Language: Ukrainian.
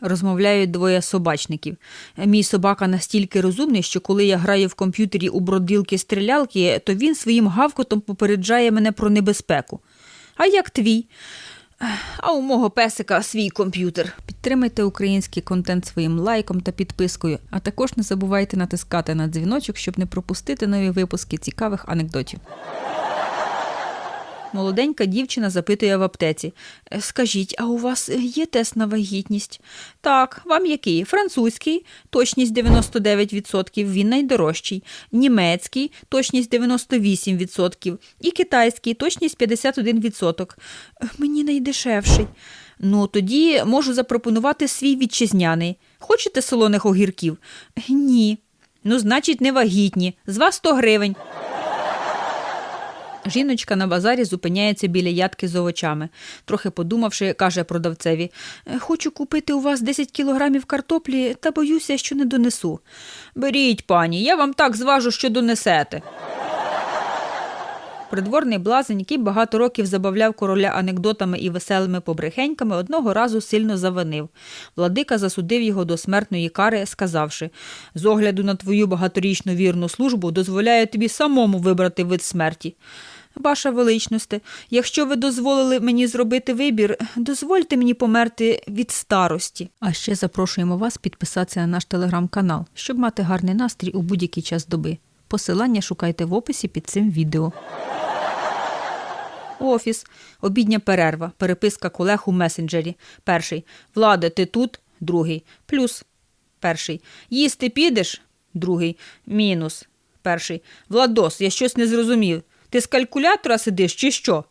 Розмовляють двоє собачників. Мій собака настільки розумний, що коли я граю в комп'ютері у бродилки-стрілялки, то він своїм гавкотом попереджає мене про небезпеку. А як твій? А у мого песика свій комп'ютер. Підтримайте український контент своїм лайком та підпискою, а також не забувайте натискати на дзвіночок, щоб не пропустити нові випуски цікавих анекдотів. Молоденька дівчина запитує в аптеці. «Е, Скажіть, а у вас є тест на вагітність? Так, вам який? Французький, точність 99%, він найдорожчий. Німецький, точність 98%. І китайський, точність 51%. «Е, Мені найдешевший. Ну, тоді можу запропонувати свій вітчизняний. Хочете солоних огірків? Ні. Ну, значить, не вагітні. З вас 100 гривень. Жіночка на базарі зупиняється біля ядки з овочами. Трохи подумавши, каже продавцеві: «Е, Хочу купити у вас 10 кілограмів картоплі, та боюся, що не донесу. Беріть, пані, я вам так зважу, що донесете. Придворний блазень, який багато років забавляв короля анекдотами і веселими побрехеньками, одного разу сильно завинив. Владика засудив його до смертної кари, сказавши: з огляду на твою багаторічну вірну службу дозволяю тобі самому вибрати вид смерті. Ваша величносте, якщо ви дозволили мені зробити вибір, дозвольте мені померти від старості. А ще запрошуємо вас підписатися на наш телеграм-канал, щоб мати гарний настрій у будь-який час доби. Посилання шукайте в описі під цим відео. Офіс. Обідня перерва. Переписка колег у месенджері. Перший. Влада, ти тут? Другий. Плюс. Перший. Їсти підеш? Другий. Мінус. Перший. Владос, я щось не зрозумів. Ти з калькулятора сидиш чи що?